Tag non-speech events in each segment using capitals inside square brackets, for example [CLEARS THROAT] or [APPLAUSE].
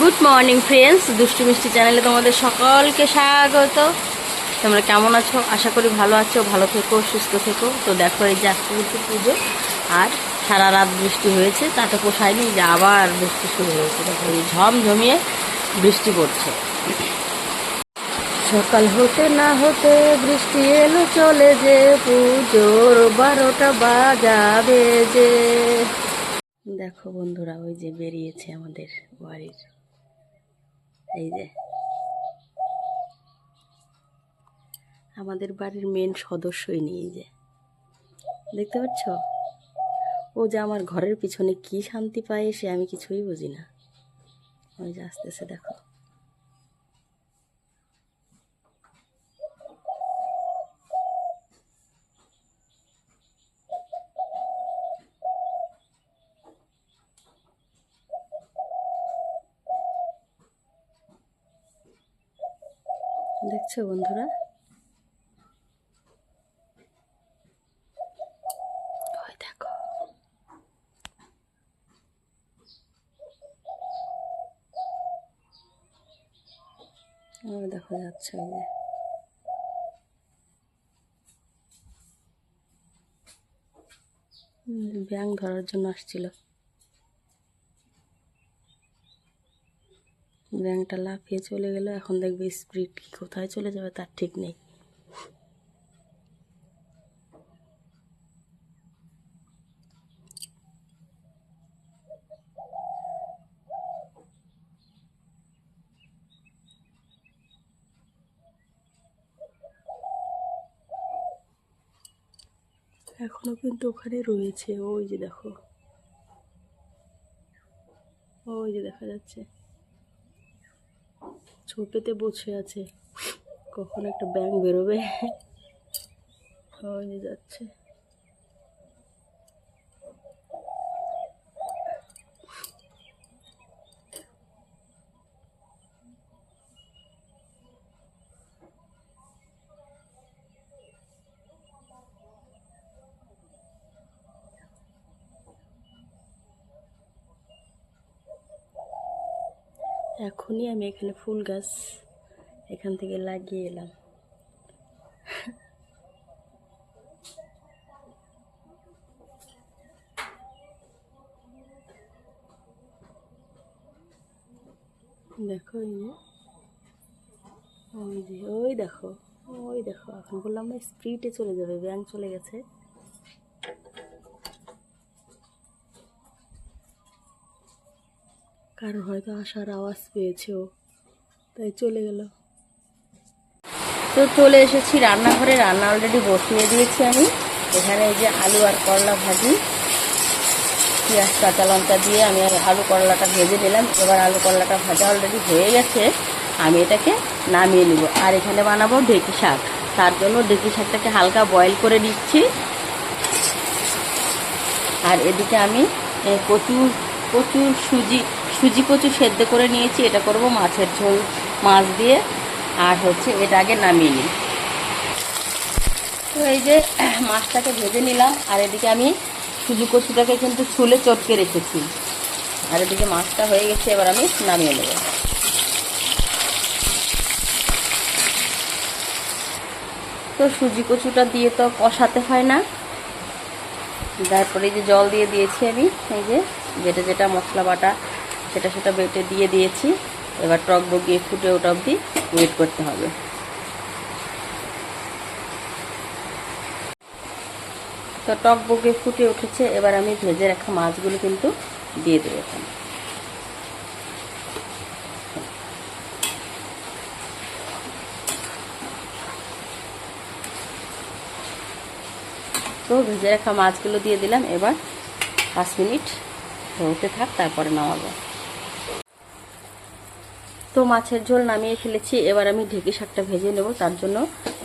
Good morning friends, দুষ্টু মিষ্টি চ্যানেলে তোমাদের সকলকে স্বাগত। তোমরা কেমন আছো? আশা করি ভালো আছো, ভালো থেকো, সুস্থ থেকো। তো দেখো এই যে আজকে কিন্তু পুজো, আর সারা রাত বৃষ্টি হয়েছে, তাতে পোষায়নি যে আবার বৃষ্টি শুরু হয়েছে। দেখো এই ঝমঝমিয়ে বৃষ্টি পড়ছে। সকাল হতে না হতে বৃষ্টি এলো, চলে যে পুজোর বারোটা বাজাবে যে। দেখো বন্ধুরা, ওই যে বেরিয়েছে আমাদের বাড়ির এই যে। আমাদের বাড়ির মেন সদস্যই নিয়ে যে। দেখতে পাচ্ছ? ও যে আমার ঘরের পিছনে কি শান্তি পায় সে আমি কিছুই বুঝি না। ওই যে আসতেছে, দেখো। দেখছ বন্ধুরা? দেখো। যাচ্ছে ওই যে। ব্যাঙ ধরার জন্য আসছিল। ব্যাঙটা লাফিয়ে চলে গেল। এখন দেখবে স্পিড কোথায় চলে যাবে তার ঠিক নেই। এখনও কিন্তু ওখানে রয়েছে। ওই যে দেখো। ওই যে দেখা যাচ্ছে। ছোপেতে বসে আছে। কখন একটা ব্যাং বেরোবে। হয়ে যাচ্ছে। এখনই আমি এখানে ফুল গাছ এখান থেকে লাগিয়ে এলাম। দেখো যে, ওই যে, ওই দেখো ওই দেখো, এখন বললাম স্প্রিটে চলে যাবে ব্যাংক চলে গেছে। কারও হয়তো আসার আওয়াজ পেয়েছে ও। তাই চলে গেল। তো চলে এসেছি রান্নাঘরে। রান্না অলরেডি বসিয়ে দিয়েছি আমি। এখানে এই যে আলু আর করলা ভাজি। পেঁয়াজ কাঁচা লঙ্কা দিয়ে আমি আলু করলাটা ভেজে নিলাম। এবার আলু করলাটা ভাজা অলরেডি হয়ে গেছে। আমি এটাকে নামিয়ে নিব। আর এখানে বানাবো ঢেকি শাক। তার জন্য ঢেকি শাকটাকে হালকা বয়েল করে নিচ্ছি। আর এদিকে আমি এ, কচু কচু সুজি সুজি কচু সেদ্ধ করে নিয়েছি, এটা করব মাছের ঝোল, মাছ দিয়ে, আর হচ্ছে এটা আগে নামিয়ে নিই। তো এই যে [CLEARS THROAT] মাছটাকে ভেজে নিলাম, আর এদিকে আমি সুজি কচুটাকে কিন্তু ছুলে চটকে রেখেছি। আর এদিকে মাছটা হয়ে গেছে, এবার আমি নামিয়ে নেব। তো সুজি কচুটা দিয়ে তো কষাতে হয় না। তারপরে যে জল দিয়ে দিয়েছি আমি, এই যে যেটা যেটা মশলা বাটা সেটা সেটা বেটে দিয়ে দিয়েছি। এবার টক বগিয়ে ফুটে ওটা অবধি ওয়েট করতে হবে। তো টক বগিয়ে ফুটে উঠেছে, এবার আমি ভেজে রাখা মাছগুলো কিন্তু দিয়ে দেবো তো ভেজে রাখা মাছগুলো দিয়ে দিলাম, এবার পাঁচ মিনিট হতে থাক, তারপরে নামাবো। তো মাছের ঝোল নামিয়ে ফেলেছি। এবার আমি ঢেকে শাকটা ভেজে নেব। তার জন্য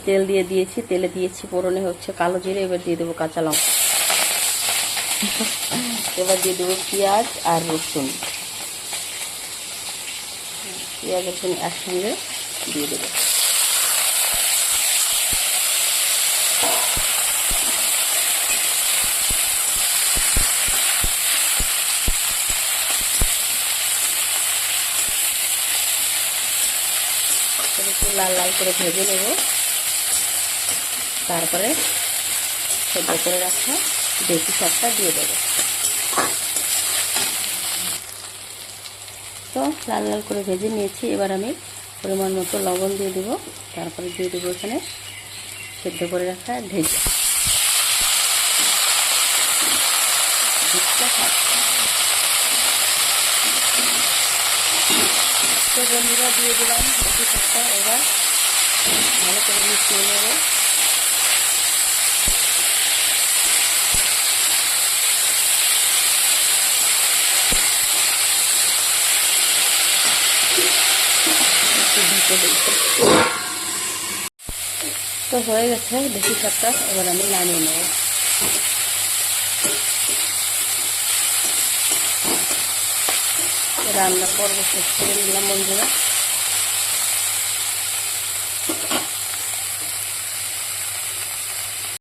তেল দিয়ে দিয়েছি। তেলে দিয়েছি পরনে হচ্ছে কালো জিরে, এবার দিয়ে দেবো কাঁচা লঙ্কা। এবার দিয়ে দেবো পেঁয়াজ আর রসুন। পেঁয়াজ রসুন একসঙ্গে দিয়ে দেবো। একটু লাল লাল করে ভেজে নেব। তারপরে সেদ্ধ করে রাখা দেশি শাকটা দিয়ে দেবো। তো লাল লাল করে ভেজে নিয়েছি। এবার আমি পরিমাণ মতো লবণ দিয়ে দেবো। তারপরে দিয়ে দেবো এখানে সেদ্ধ করে রাখা ঢেঁচে তো বন্ধুরা দিয়ে দিলাম একটু শাকটা এবার ভালো করে মিশিয়ে নেব একটু ঢেকে দিই তো হয়ে গেছে বেশি শাকটা এবার আমি নামিয়ে নেব রান্না পর্ব শেষ করে নিলাম বন্ধুরা।